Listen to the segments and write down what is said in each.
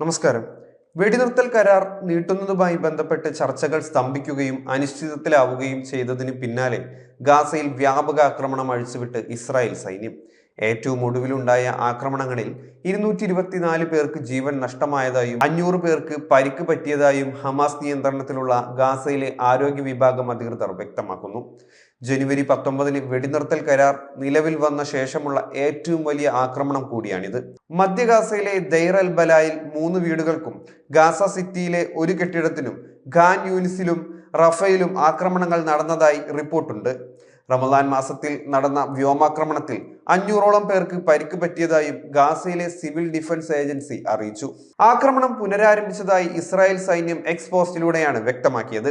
നമസ്കാരം. വെടിനിർത്തൽ കരാർ നീട്ടുന്നതുമായി ബന്ധപ്പെട്ട് ചർച്ചകൾ സ്തംഭിക്കുകയും അനിശ്ചിതത്തിലാവുകയും ചെയ്തതിന് പിന്നാലെ ഗാസയിൽ വ്യാപക ആക്രമണം അഴിച്ചുവിട്ട് ഇസ്രായേൽ സൈന്യം. ഏറ്റവും ഒടുവിലുണ്ടായ ആക്രമണങ്ങളിൽ ഇരുന്നൂറ്റി ഇരുപത്തിനാല് പേർക്ക് ജീവൻ നഷ്ടമായതായും അഞ്ഞൂറ് പേർക്ക് പരിക്ക് പറ്റിയതായും ഹമാസ് നിയന്ത്രണത്തിലുള്ള ഗാസയിലെ ആരോഗ്യ വിഭാഗം അധികൃതർ വ്യക്തമാക്കുന്നു. ജനുവരി പത്തൊമ്പതിന് വെടിനിർത്തൽ കരാർ നിലവിൽ വന്ന ശേഷമുള്ള ഏറ്റവും വലിയ ആക്രമണം കൂടിയാണിത്. മധ്യ ഗാസയിലെ ദൈർ അൽ ബലായിൽ മൂന്ന് വീടുകൾക്കും ഗാസ സിറ്റിയിലെ ഒരു കെട്ടിടത്തിനും ഖാൻ യൂനിസിലും റഫയിലും ആക്രമണങ്ങൾ നടന്നതായി റിപ്പോർട്ടുണ്ട്. റമദാൻ മാസത്തിൽ നടന്ന വ്യോമാക്രമണത്തിൽ അഞ്ഞൂറോളം പേർക്ക് പരിക്ക് പറ്റിയതായും ഗാസയിലെ സിവിൽ ഡിഫൻസ് ഏജൻസി അറിയിച്ചു. ആക്രമണം പുനരാരംഭിച്ചതായി ഇസ്രായേൽ സൈന്യം എക്സ് പോസ്റ്റിലൂടെയാണ് വ്യക്തമാക്കിയത്.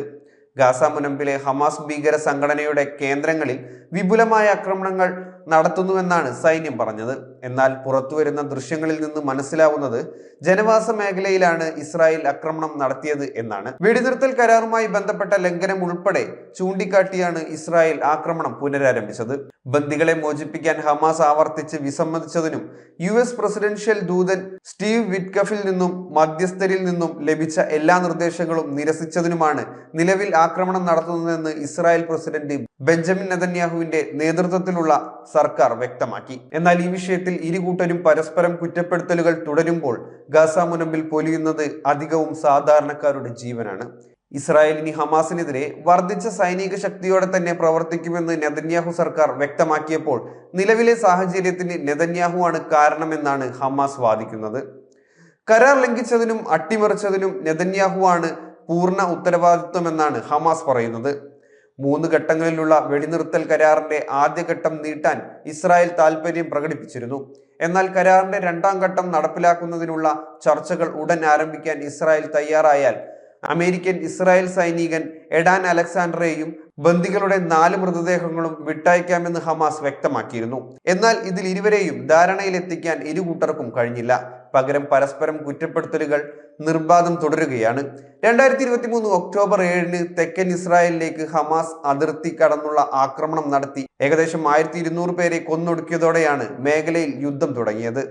ഗാസ മുനമ്പിലെ ഹമാസ് ഭീകര സംഘടനയുടെ കേന്ദ്രങ്ങളിൽ വിപുലമായ ആക്രമണങ്ങൾ നടത്തുന്നുവെന്നാണ് സൈന്യം പറഞ്ഞത്. എന്നാൽ പുറത്തുവരുന്ന ദൃശ്യങ്ങളിൽ നിന്ന് മനസ്സിലാവുന്നത് ജനവാസ മേഖലയിലാണ് ഇസ്രായേൽ ആക്രമണം നടത്തിയത് എന്നാണ്. വെടിനിർത്തൽ കരാറുമായി ബന്ധപ്പെട്ട ലംഘനം ഉൾപ്പെടെ ചൂണ്ടിക്കാട്ടിയാണ് ഇസ്രായേൽ ആക്രമണം പുനരാരംഭിച്ചത്. ബന്ദികളെ മോചിപ്പിക്കാൻ ഹമാസ് ആവർത്തിച്ച് വിസമ്മതിച്ചതിനും യു എസ് പ്രസിഡൻഷ്യൽ ദൂതൻ സ്റ്റീവ് വിറ്റ്കഫിൽ നിന്നും മധ്യസ്ഥരിൽ നിന്നും ലഭിച്ച എല്ലാ നിർദ്ദേശങ്ങളും നിരസിച്ചതിനുമാണ് നിലവിൽ ആക്രമണം നടത്തുന്നതെന്ന് ഇസ്രായേൽ പ്രസിഡന്റ് ബെഞ്ചമിൻ നെതന്യാഹുവിന്റെ നേതൃത്വത്തിലുള്ള സർക്കാർ വ്യക്തമാക്കി. എന്നാൽ ഈ വിഷയത്തിൽ ഇരു കൂട്ടരും പരസ്പരം കുറ്റപ്പെടുത്തലുകൾ തുടരുമ്പോൾ ഗാസ മുനമ്പിൽ പൊലിയുന്നത് അധികവും സാധാരണക്കാരുടെ ജീവനാണ്. ഇസ്രായേലിനി ഹമാസിനെതിരെ വർദ്ധിച്ച സൈനിക ശക്തിയോടെ തന്നെ പ്രവർത്തിക്കുമെന്ന് നെതന്യാഹു സർക്കാർ വ്യക്തമാക്കിയപ്പോൾ നിലവിലെ സാഹചര്യത്തിന് നെതന്യാഹു ആണ് കാരണമെന്നാണ് ഹമാസ് വാദിക്കുന്നത്. കരാർ ലംഘിച്ചതിനും അട്ടിമറിച്ചതിനും നെതന്യാഹു ആണ് പൂർണ ഉത്തരവാദിത്വമെന്നാണ് ഹമാസ് പറയുന്നത്. മൂന്ന് ഘട്ടങ്ങളിലുള്ള വെടിനിർത്തൽ കരാറിന്റെ ആദ്യഘട്ടം നീട്ടാൻ ഇസ്രായേൽ താൽപര്യം പ്രകടിപ്പിച്ചിരുന്നു. എന്നാൽ കരാറിന്റെ രണ്ടാം ഘട്ടം നടപ്പിലാക്കുന്നതിനുള്ള ചർച്ചകൾ ഉടൻ ആരംഭിക്കാൻ ഇസ്രായേൽ തയ്യാറായാൽ അമേരിക്കൻ ഇസ്രായേൽ സൈനികൻ എഡാൻ അലക്സാണ്ടറേയും ബന്ദികളുടെ നാല് മൃതദേഹങ്ങളും വിട്ടയക്കാമെന്ന് ഹമാസ് വ്യക്തമാക്കിയിരുന്നു. എന്നാൽ ഇതിൽ ഇരുവരെയും ധാരണയിലെത്തിക്കാൻ ഇരു കൂട്ടർക്കും കഴിഞ്ഞില്ല. പകരം പരസ്പരം കുറ്റപ്പെടുത്തലുകൾ നിർബാധം തുടരുകയാണ്. രണ്ടായിരത്തി ഇരുപത്തി മൂന്ന് ഒക്ടോബർ ഏഴിന് തെക്കൻ ഇസ്രായേലിലേക്ക് ഹമാസ് അതിർത്തി കടന്നുള്ള ആക്രമണം നടത്തി. ഏകദേശം ആയിരത്തി ഇരുന്നൂറ് പേരെ കൊന്നൊടുക്കിയതോടെയാണ് മേഖലയിൽ യുദ്ധം തുടങ്ങിയത്.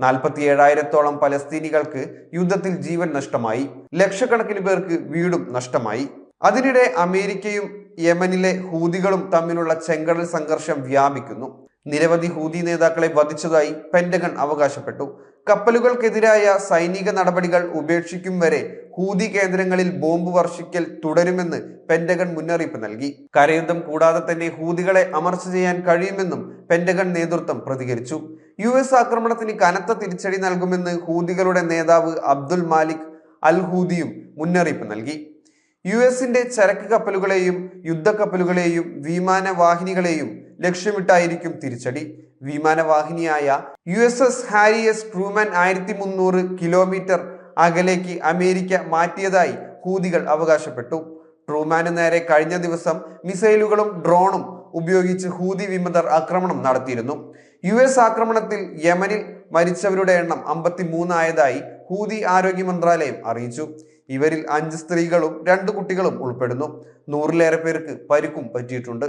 നാൽപ്പത്തി ഏഴായിരത്തോളം പലസ്തീനികൾക്ക് യുദ്ധത്തിൽ ജീവൻ നഷ്ടമായി. ലക്ഷക്കണക്കിന് പേർക്ക് വീടും നഷ്ടമായി. അതിനിടെ അമേരിക്കയും യമനിലെ ഹൂതികളും തമ്മിലുള്ള ചെങ്കടൽ സംഘർഷം വ്യാപിക്കുന്നു. നിരവധി ഹൂതി നേതാക്കളെ വധിച്ചതായി പെന്റഗൺ അവകാശപ്പെട്ടു. കപ്പലുകൾക്കെതിരായ സൈനിക നടപടികൾ ഉപേക്ഷിക്കും വരെ ഹൂതി കേന്ദ്രങ്ങളിൽ ബോംബ് വർഷിക്കൽ തുടരുമെന്ന് പെന്റഗൺ മുന്നറിയിപ്പ് നൽകി. കരയുദ്ധം കൂടാതെ തന്നെ ഹൂതികളെ അമർച്ച ചെയ്യാൻ കഴിയുമെന്നും പെന്റഗൺ നേതൃത്വം പ്രതികരിച്ചു. യു എസ് ആക്രമണത്തിന് കനത്ത തിരിച്ചടി നൽകുമെന്ന് ഹൂതികളുടെ നേതാവ് അബ്ദുൽ മാലിക് അൽ ഹൂദിയും മുന്നറിയിപ്പ് നൽകി. യു എസിന്റെ ചരക്ക് കപ്പലുകളെയും യുദ്ധക്കപ്പലുകളെയും വിമാനവാഹിനികളെയും ലക്ഷ്യമിട്ടായിരിക്കും തിരിച്ചടി. വിമാനവാഹിനിയായ U S S Harry S Truman ആയിരത്തി മുന്നൂറ് കിലോമീറ്റർ അകലേക്ക് അമേരിക്ക മാറ്റിയതായി ഹൂതികൾ അവകാശപ്പെട്ടു. ട്രൂമാന് നേരെ കഴിഞ്ഞ ദിവസം മിസൈലുകളും ഡ്രോണും ഉപയോഗിച്ച് ഹൂതി വിമതർ ആക്രമണം നടത്തിയിരുന്നു. യു എസ് ആക്രമണത്തിൽ യമനിൽ മരിച്ചവരുടെ എണ്ണം അമ്പത്തി മൂന്നായതായി ഹൂതി ആരോഗ്യ മന്ത്രാലയം അറിയിച്ചു. ഇവരിൽ അഞ്ച് സ്ത്രീകളും രണ്ട് കുട്ടികളും ഉൾപ്പെടുന്നു. നൂറിലേറെ പേർക്ക് പരിക്കും പറ്റിയിട്ടുണ്ട്.